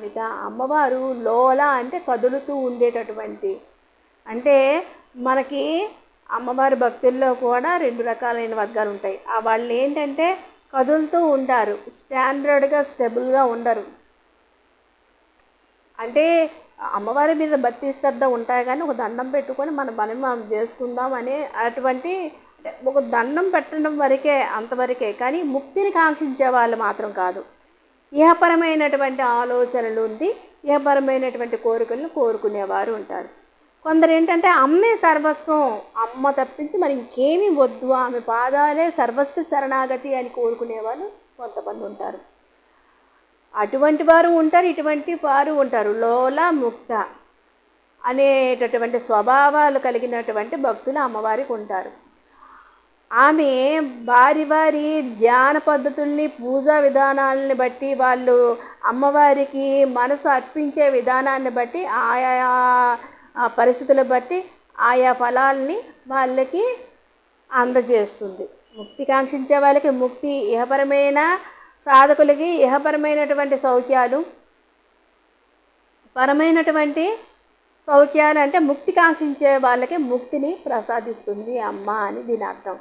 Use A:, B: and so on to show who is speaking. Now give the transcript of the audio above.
A: మిగతా అమ్మవారు లోల అంటే కదులుతూ ఉండేటటువంటి. అంటే మనకి అమ్మవారి భక్తుల్లో కూడా రెండు రకాలైన వర్గాలు ఉంటాయి. ఆ వాళ్ళు ఏంటంటే కదులుతూ ఉంటారు. స్టాండర్డ్గా స్టెబుల్గా ఉండరు. అంటే అమ్మవారి మీద భక్తి శ్రద్ధ ఉంటాయి కానీ ఒక దండం పెట్టుకొని మన పని మనం చేసుకుందాం అనే అటువంటి ఒక దండం పెట్టడం వరకే అంతవరకే. కానీ ముక్తిని కాంక్షించే వాళ్ళు మాత్రం కాదు. ఇహపరమైనటువంటి ఆలోచనలు ఉండి ఇహపరమైనటువంటి కోరికలను కోరుకునేవారు ఉంటారు. కొందరు ఏంటంటే అమ్మే సర్వస్వం అమ్మ తప్పించి మరి ఇంకేమీ వద్దు ఆమె పాదాలే సర్వస్వ శరణాగతి అని కోరుకునేవాళ్ళు కొంతమంది ఉంటారు. అటువంటి వారు ఉంటారు ఇటువంటి వారు ఉంటారు. లోల ముక్త అనేటటువంటి స్వభావాలు కలిగినటువంటి భక్తులు అమ్మవారికి ఉంటారు. ఆమె వారి వారి ధ్యాన పద్ధతుల్ని పూజా విధానాలని బట్టి వాళ్ళు అమ్మవారికి మనసు అర్పించే విధానాన్ని బట్టి ఆయా ఆ పరిస్థితులు బట్టి ఆయా ఫలాల్ని వాళ్ళకి అందజేస్తుంది. ముక్తి కాంక్షించే వాళ్ళకి ముక్తి ఇహపరమైన సాధకులకి ఇహపరమైనటువంటి సౌఖ్యాలు పరమైనటువంటి సౌఖ్యాలు అంటే ముక్తి కాంక్షించే వాళ్ళకి ముక్తిని ప్రసాదిస్తుంది అమ్మ అని దీని అర్థం.